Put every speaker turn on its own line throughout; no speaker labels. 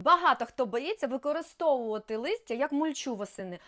Багато хто боїться використовувати листя як мульчу восени.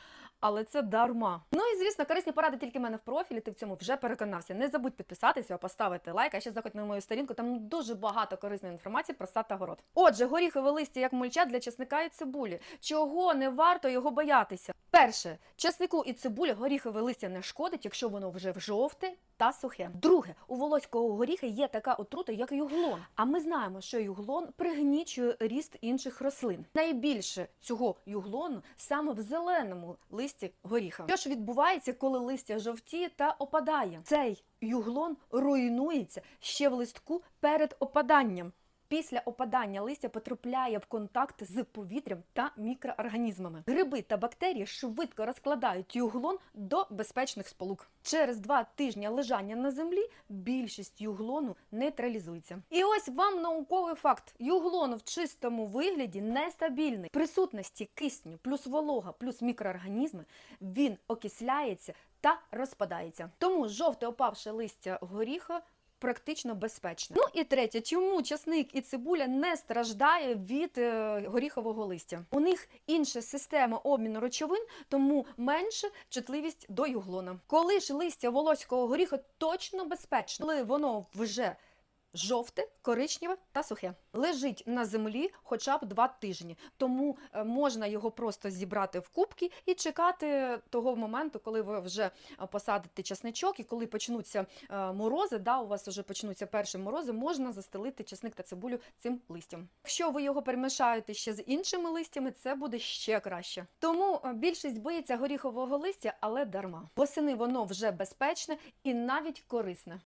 Але це дарма. Ну і звісно, корисні поради тільки в мене в профілі. Ти в цьому вже переконався. Не забудь підписатися, поставити лайк, а ще заходь на мою сторінку. Там дуже багато корисної інформації про сад та город. Отже, горіхове листя як мульча для чесника і цибулі. Чого не варто його боятися? Перше, чеснику і цибулі горіхове листя не шкодить, якщо воно вже в жовте та сухе. Друге, у волоського горіха є така отрута, як юглон. А ми знаємо, що юглон пригнічує ріст інших рослин. Найбільше цього юглону саме в зеленому листі горіха. Що ж відбувається, коли листя жовтіє та опадає? Цей юглон руйнується ще в листку перед опаданням. Після опадання листя потрапляє в контакт з повітрям та мікроорганізмами. Гриби та бактерії швидко розкладають юглон до безпечних сполук. Через два тижні лежання на землі більшість юглону нейтралізується. І ось вам науковий факт: юглон в чистому вигляді нестабільний. Присутності кисню плюс волога, плюс мікроорганізми він окисляється та розпадається. Тому жовте опавше листя горіха практично безпечне. Ну і третє, чому часник і цибуля не страждає від е, горіхового листя? У них інша система обміну речовин, тому менше чутливість до юглона. Коли ж листя волоського горіха точно безпечне, коли воно вже Жовте, коричневе та сухе. Лежить на землі хоча б два тижні. Тому е, можна його просто зібрати в кубки і чекати того моменту, коли ви вже е, посадите часничок, і коли почнуться е, морози, да, у вас вже почнуться перші морози, можна застелити часник та цибулю цим листям. Якщо ви його перемішаєте ще з іншими листями, це буде ще краще. Тому більшість боїться горіхового листя, але дарма. Восени воно вже безпечне і навіть корисне.